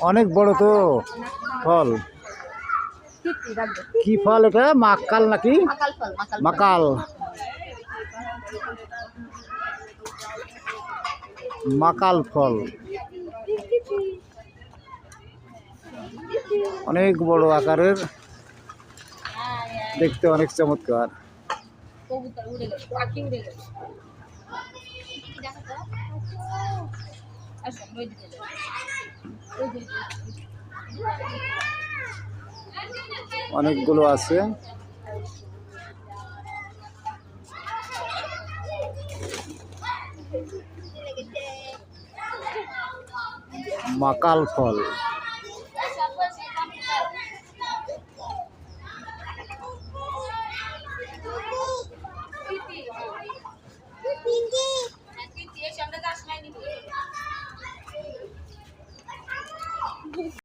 অনেক বড় তো ফল। কি ফল এটা? মাকাল নাকি? মাকাল। মাকাল ফল। অনেক বড় আকারের। দেখতে অনেক চমৎকার। কবুতর অনেকগুলো আছে। মাকাল ফল।